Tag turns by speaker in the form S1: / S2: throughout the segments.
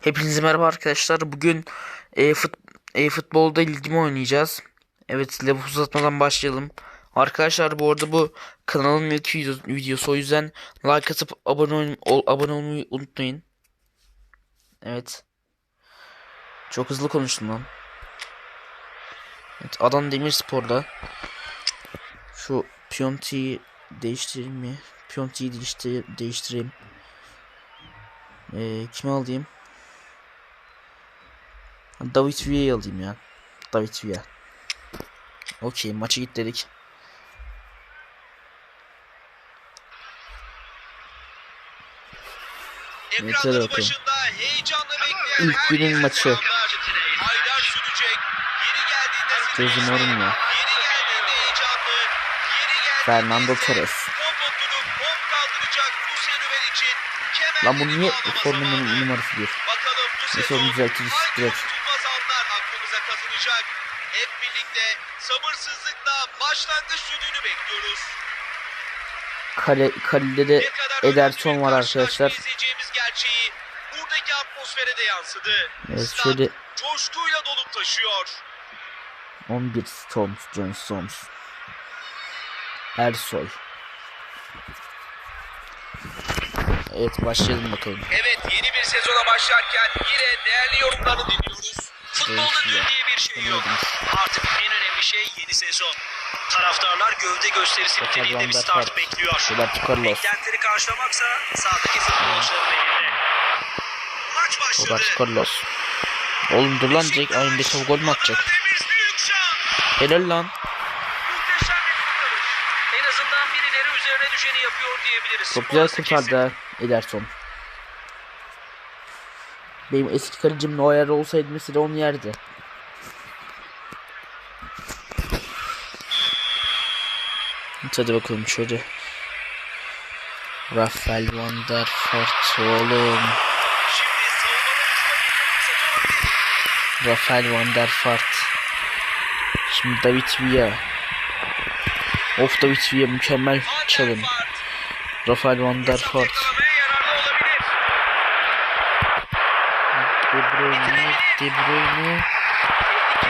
S1: Hepinize merhaba arkadaşlar. Bugün e, fut, e, futbolda ilgimi oynayacağız. Evet lafı uzatmadan başlayalım. Arkadaşlar bu arada bu kanalın ilk video- videosu o yüzden like atıp abone, ol, abone olmayı unutmayın. Evet. Çok hızlı konuştum lan. Evet, Adan Demirspor'da. Şu Pionti'yi değiştireyim mi? Pionti'yi değiştir değiştireyim. Ee, kimi alayım? David Villa'yı alayım ya. David Villa. Okey maçı git dedik. Yeter
S2: bekleyen
S1: İlk günün maçı. Gözüm oğlum ya. Fernando Torres. Lan bu niye formunun numarası bir?
S2: Bakalım bu sezon
S1: düzeltiriz, direkt.
S2: Kazanacak. Hep birlikte sabırsızlıkla başlangıç düdüğünü bekliyoruz.
S1: Kale, kalede de Ederson var arkadaşlar.
S2: gerçeği buradaki atmosfere de yansıdı.
S1: Evet
S2: Stat
S1: şöyle
S2: coşkuyla dolup taşıyor.
S1: 11 Stones, John Stones. Ersoy. Evet başlayalım bakalım.
S2: Evet yeni bir sezona başlarken yine değerli yorumlarını dinliyoruz. Futbolda dün diye bir şey yok. Artık en önemli şey yeni sezon. Taraftarlar gövde gösterisi niteliğinde bir start bekliyor. Beklentileri karşılamaksa sahadaki futbolcuların elinde. Maç başladı.
S1: Carlos. Oğlum dur lan Jack aynı bir gol mü atacak? Helal lan.
S2: En azından birileri üzerine düşeni yapıyor diyebiliriz.
S1: Çok güzel kurtardı Ederson. Benim eski kalecim Neuer olsaydı mesela onu yerdi. Hadi bakalım şöyle. Rafael van der Vaart oğlum. Rafael van der Vaart. Şimdi David Villa. Of David Villa mükemmel çalım. Rafael van der
S2: Fırsat
S1: Vaart.
S2: yakalamaya yararlı olabilir.
S1: De Bruyne, De Bruyne.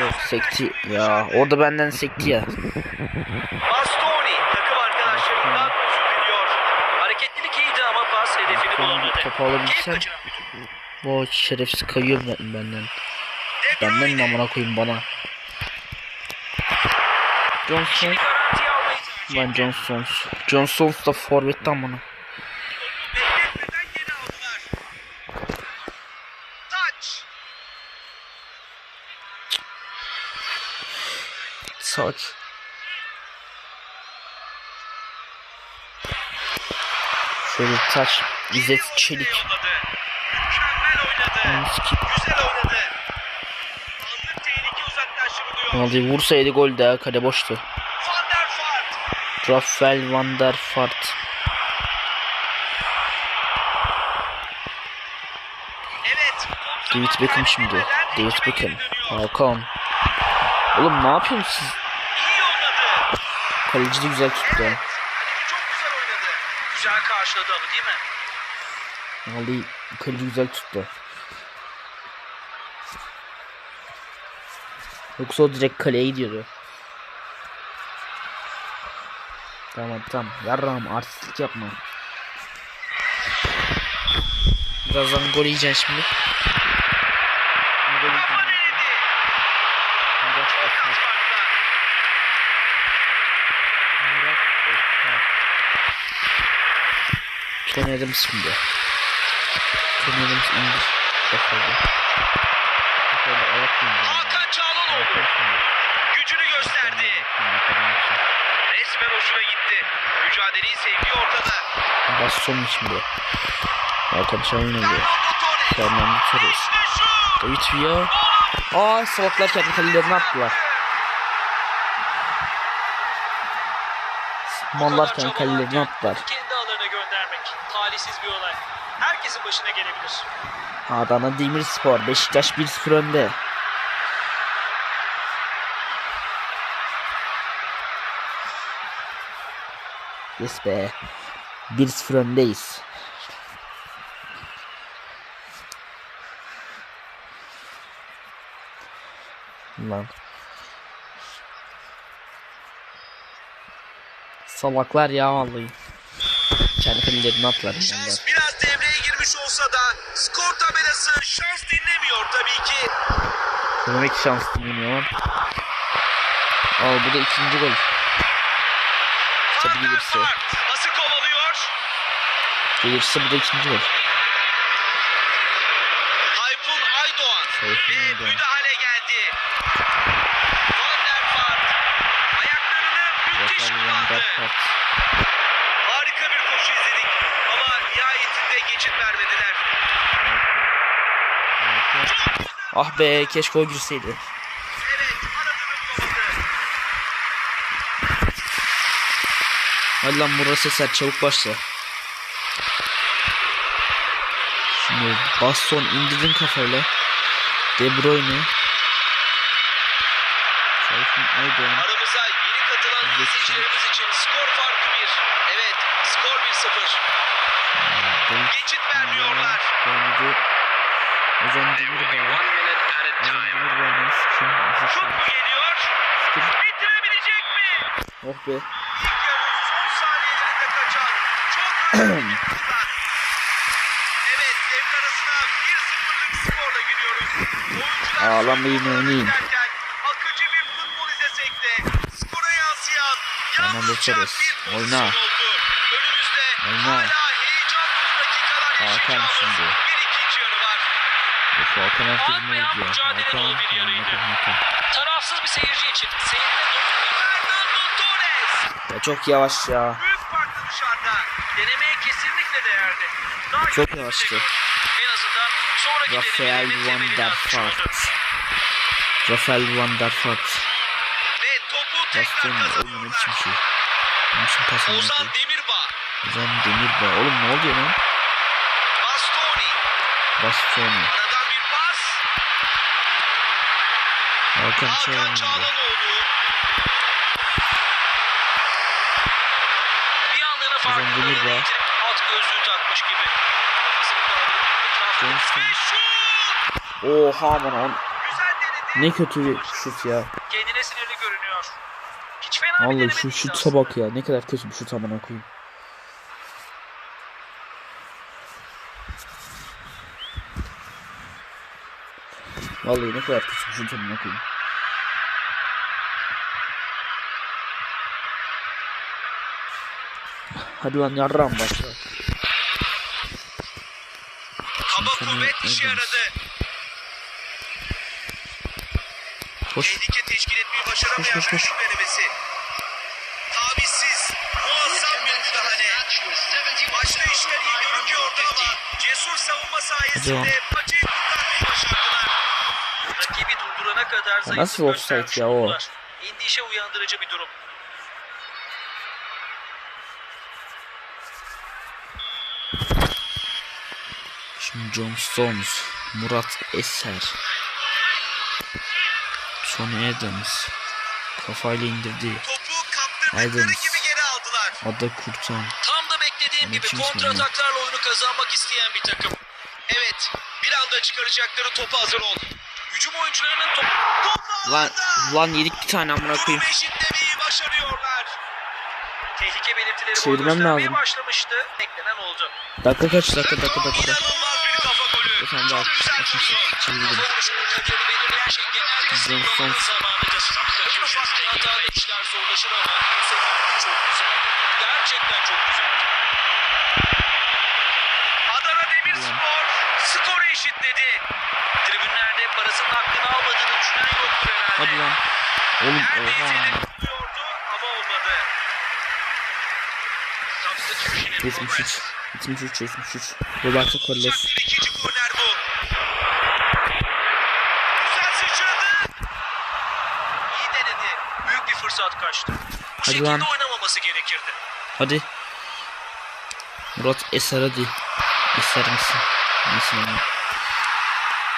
S1: Yok sekti ya. Orada benden sekti ya.
S2: Bastoni takım arkadaşlarından özür diliyor. Hareketlilik iyiydi ama pas hedefini bulamadı.
S1: Topu alabilsem. Bu şerefsiz kayıyor ben- benden.
S2: De
S1: Benden mi amına koyayım bana. Johnson. Lan. Johnson. Johnson da forvetten amına.
S2: Güzel oynadı. Anlık tehlike uzaklaştırılıyor.
S1: Ronaldo'yu vursaydı gol daha kale boştu. Rafael van der Vaart.
S2: Evet.
S1: David Beckham şimdi. David Beckham. Hakan. Oğlum ne yapıyorsunuz siz? Kaleci de güzel tuttu.
S2: Evet. Çok güzel oynadı. Güzel karşıladı ama değil mi?
S1: Vallahi kaleci güzel tuttu. Yoksa o direkt kaleye gidiyordu. Tamam tamam. Yarram artistlik yapma. Birazdan gol yiyeceksin şimdi. Gol yiyeceksin.
S2: denedi.
S1: Murat Akar. Murat Akar. Adams şimdi. Adams indir. Kafayı. Kafayı ayak mı?
S2: Hakan Çağlanoğlu gücünü gösterdi. Resmen hoşuna gitti. Mücadeleyi sevdiği ortada.
S1: Baston şimdi. Hakan Şahin öyle.
S2: Fernando Torres.
S1: David Villa. Aa salaklar kendi kalelerini attılar. Mallar kendi kalelerini attılar. Adana Demirspor Beşiktaş 1-0 önde. Yes be. 1-0 öndeyiz. Lan. Salaklar ya vallahi. Kendi filmlerini atlar
S2: girmiş olsa da skor tabelası şans dinlemiyor tabii ki.
S1: Demek şans dinlemiyor lan. Al bu da ikinci gol. Tabii gelirse.
S2: Nasıl kovalıyor?
S1: Gelirse bu da ikinci gol.
S2: Tayfun Aydoğan.
S1: Tayfun Aydoğan.
S2: müdahale geldi. Van der Vaart. Ayaklarını müthiş
S1: Rafael Van
S2: kullandı.
S1: der Vaart.
S2: Harika bir koşu izledik. Ama nihayetinde geçit vermediler.
S1: Ah be keşke o girseydi. Hadi lan Murat Seser çabuk başla. Şimdi baston indirdin kafayla. De Bruyne. Tayfun Aydoğan.
S2: Aramıza yeni katılan izleyicilerimiz için skor farkı bir. Evet skor 1-0.
S1: David
S2: Geçit vermiyorlar.
S1: Dönüldü. Ozan Demirbay. Ozan Demirbay'dan sıkın.
S2: Şut mu geliyor?
S1: Sıkın.
S2: Bitirebilecek mi?
S1: Oh be.
S2: Son saniyelerinde kaçan çok önemli bir fırsat. Evet devre arasına 1-0'lık skorla giriyoruz. Oyuncular
S1: Ağlamayın, oynayın.
S2: Akıcı bir futbol izlesek de skora yansıyan yalnızca bir pozisyon
S1: oyna.
S2: oldu. Önümüzde
S1: Oyna.
S2: hala heyecan dolu dakikalar
S1: Hakan
S2: yaşayacağımız
S1: şimdi.
S2: bir ikinci yarı var.
S1: Hakan herkes ne diyor? Hakan, Hakan.
S2: Tarafsız bir seyirci için Fernando Torres.
S1: Ya çok yavaş ya.
S2: Büyük farklı dışarıda. Denemeye kesinlikle değerdi. Daha
S1: Çok yavaştı.
S2: En azından sonraki
S1: Rafael Van der. Vaart. Rafael Van der Vaart.
S2: Ve topu tekrar kazanıyorlar.
S1: şey.
S2: Ozan
S1: oynadı?
S2: Demirbağ.
S1: Ozan Demirbay. Oğlum ne oluyor lan?
S2: Bastoni.
S1: Bastoni.
S2: Aradan bir pas.
S1: Hakan Çalhanoğlu.
S2: Bir anlığına farkındalığını
S1: Demirbağ.
S2: yitirip alt gözlüğü takmış gibi. Şut!
S1: Oha aman aman. Ne kötü bir şut ya.
S2: Kendine sinirli görünüyor. Hiç fena
S1: Vallahi şu şuta bak ya. Ne kadar kötü bir şut amına koyayım. Vallahi ne kadar kötü bir şut amına koyayım. Hadi lan yarram başla.
S2: Kaba
S1: Şimdi
S2: kuvvet işe yaradı.
S1: Koş.
S2: Tehlike teşkil etmeyi başaramayan
S1: Koş, koş, koş.
S2: denemesi. Tavizsiz, muazzam bir müdahale. Başta işler iyi görünmüyordu ama cesur savunma sayesinde maçı kurtarmayı başardılar. Rakibi durdurana kadar zayıf
S1: nasıl offside ya o?
S2: Endişe uyandırıcı bir durum.
S1: John Stones, Murat Eser, Tony Adams kafayla indirdi. Adams.
S2: gibi geri aldılar.
S1: Ada Kurtan.
S2: Tam da beklediğim gibi
S1: kim
S2: kontra
S1: söylüyor?
S2: ataklarla oyunu kazanmak isteyen bir takım. Evet, bir anda çıkaracakları topa hazır ol. Hücum oyuncularının top...
S1: Lan lan yedik bir tane amına koyayım.
S2: Tehlike belirtileri
S1: Çevirmem lazım.
S2: başlamıştı. Beklenen oldu.
S1: Dakika kaç dakika dakika dakika. Sen de çevirdim.
S2: Kafa vuruşunun kaderini belirleyen genellikle
S1: Bizden
S2: sıyrılmanın
S1: son-
S2: zamanıdır. En ufak bir hatada işler zorlaşır ama bu seferki çok güzel. Gerçekten çok güzel. Adana Demirspor skoru eşitledi. Tribünlerde parasının hakkını almadığını düşünen yoktur herhalde.
S1: Hadi lan. Oğlum oha
S2: olmadı. Kapsız köşenin
S1: 73. 73 73. Roberto Carlos.
S2: Bir ikinci korner bu. Güzel sıçradı. İyi denedi. Fırsat kaçtı. Bu
S1: Hadi
S2: şekilde
S1: lan.
S2: oynamaması gerekirdi.
S1: Hadi. Murat Eser hadi. Eser misin? Misin oğlum?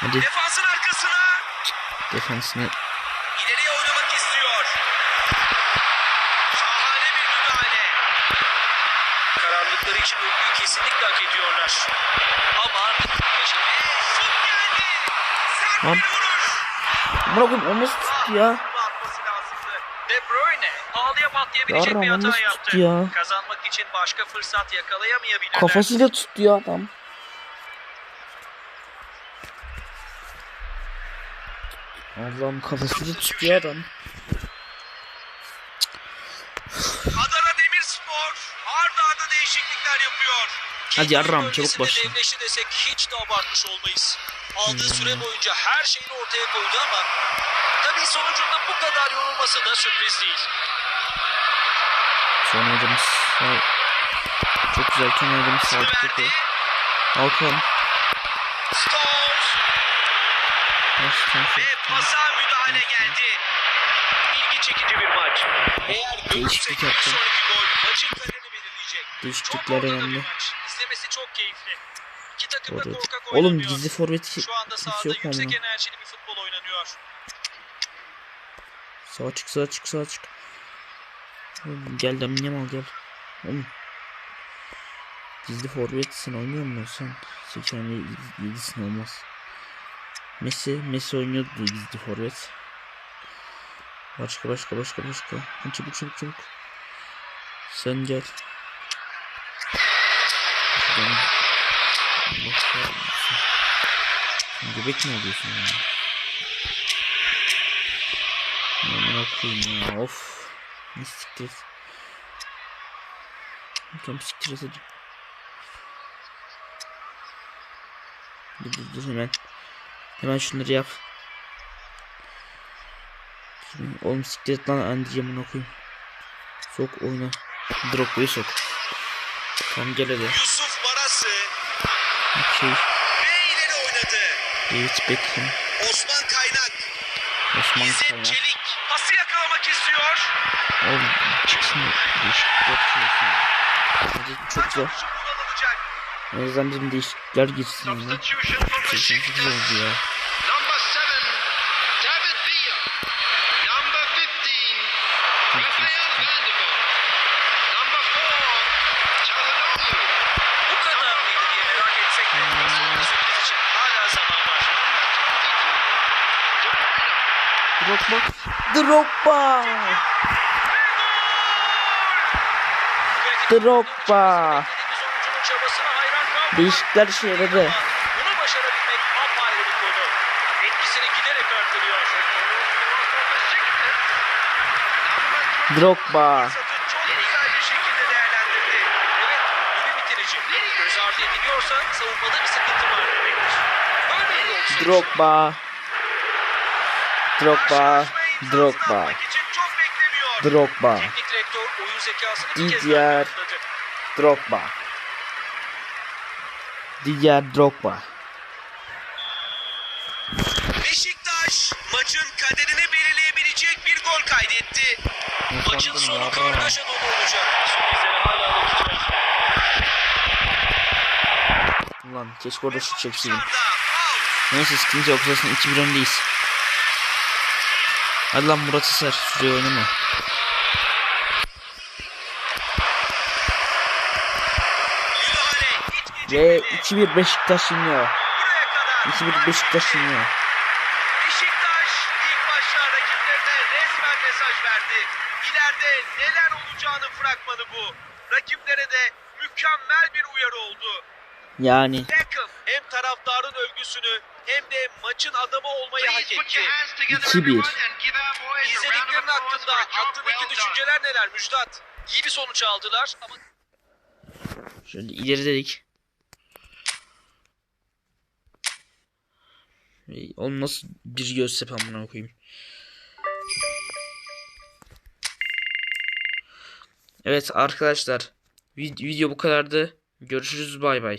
S1: Hadi
S2: Defansın arkasına
S1: defansına.
S2: ileriye oynamak istiyor. Şahane bir müdahale. Kararlılıkları için övgüyü kesinlikle hak ediyorlar. Ama yaşamaya şut geldi. Sert
S1: Lan.
S2: bir vuruş.
S1: Amına koyayım o nasıl tuttu ya?
S2: Bunu atması lazımdı. De Pahalıya patlayabilecek
S1: Yarram,
S2: bir hata yaptı.
S1: ya?
S2: Kazanmak için başka fırsat yakalayamayabilirler.
S1: Kafasıyla tuttu ya adam. Allah'ım kafasıyla tuttu ya adam.
S2: Adana Demirspor arda arda değişiklikler yapıyor.
S1: Hadi yarram, çabuk başla.
S2: devleşti desek hiç de abartmış olmayız. Aldığı
S1: Hmm.
S2: süre boyunca her şeyini ortaya koydu ama tabii sonucunda bu kadar yorulması da sürpriz değil.
S1: Son oynadığımız sağ... Çok güzel son oynadığımız sağ
S2: Verdi.
S1: topu. Hakan.
S2: Ve pasa müdahale geldi. İlgi çekici bir maç. Eğer
S1: Değişiklik
S2: bir sonraki gol maçın kaderini belirleyecek.
S1: Değişiklikler önemli.
S2: İzlemesi çok keyifli. İki takım da korkak
S1: Oğlum
S2: oynamıyor.
S1: gizli forvet
S2: Şu anda sahada
S1: yok
S2: yüksek enerjili bir futbol oynanıyor.
S1: Sağa çık sağa çık sağa çık. Oğlum gel Lamine al gel. Oğlum. Gizli forvetsin oynuyor musun sen? 87'sin olmaz. Messi, Messi oynuyordu gizli forvet. Başka başka başka başka. Hadi çabuk çabuk çabuk. Sen gel. Kahretsin. Sen Göbek mi alıyorsun ya? Aman koyayım ya of. Ne siktir. Tamam siktir et hadi. Dur dur dur hemen. Hemen şunları yap. Şimdi, oğlum siktir et lan Andy'ye bunu koyayım. Sok oyna. Drogba'yı sok. Tamam gel hadi.
S2: Yusuf Barası
S1: Okey.
S2: ve ileri oynadı.
S1: David Beckham.
S2: Osman Kaynak,
S1: Osman
S2: İzzet
S1: Kaya.
S2: Çelik istiyor.
S1: Oğlum çıksın. Değişiklikler çıksın. Hadi çok zor.
S2: Çok kullanılacak.
S1: En azından bizim değişiklikler girsin. ya.
S2: Beşiktaş.
S1: oldu ya.
S2: Number 7, David Villa. Number 15, Rafael Vanderbilt. Number 4, Çalhanoğlu. Bu kadar mıydı diye merak etsek de sonraki sürpriz için hala zaman var.
S1: Drogba. Drogba. Değişiklikler işe yaradı. Drogba. Drogba. Drogba. Drogba. Drogba. Didier. Drogba. Diğer Drogba.
S2: Beşiktaş maçın kaderini belirleyebilecek bir gol kaydetti. Maçın sonu
S1: ya.
S2: kargaşa dolu olacak.
S1: Ulan keşke orada şut çekseydim. Neyse sıkıntı yok. Zaten 2-1 öndeyiz. Hadi lan Murat Eser. Şuraya oynama. Ve
S2: gecikmedi.
S1: 2-1 Beşiktaş
S2: kadar.
S1: 2-1 Beşiktaş yeniyor.
S2: Beşiktaş ilk başta rakiplerine resmen mesaj verdi. İleride neler olacağının fragmanı bu. Rakiplere de mükemmel bir uyarı oldu.
S1: Yani
S2: maçın adamı olmayı hak etti.
S1: 2-1.
S2: İzlediklerin hakkında aklındaki düşünceler neler Müjdat? İyi bir sonuç aldılar ama
S1: şöyle ileri dedik. Oğlum nasıl bir göz sepem buna koyayım. Evet arkadaşlar. vid- Video bu kadardı. Görüşürüz bay bay.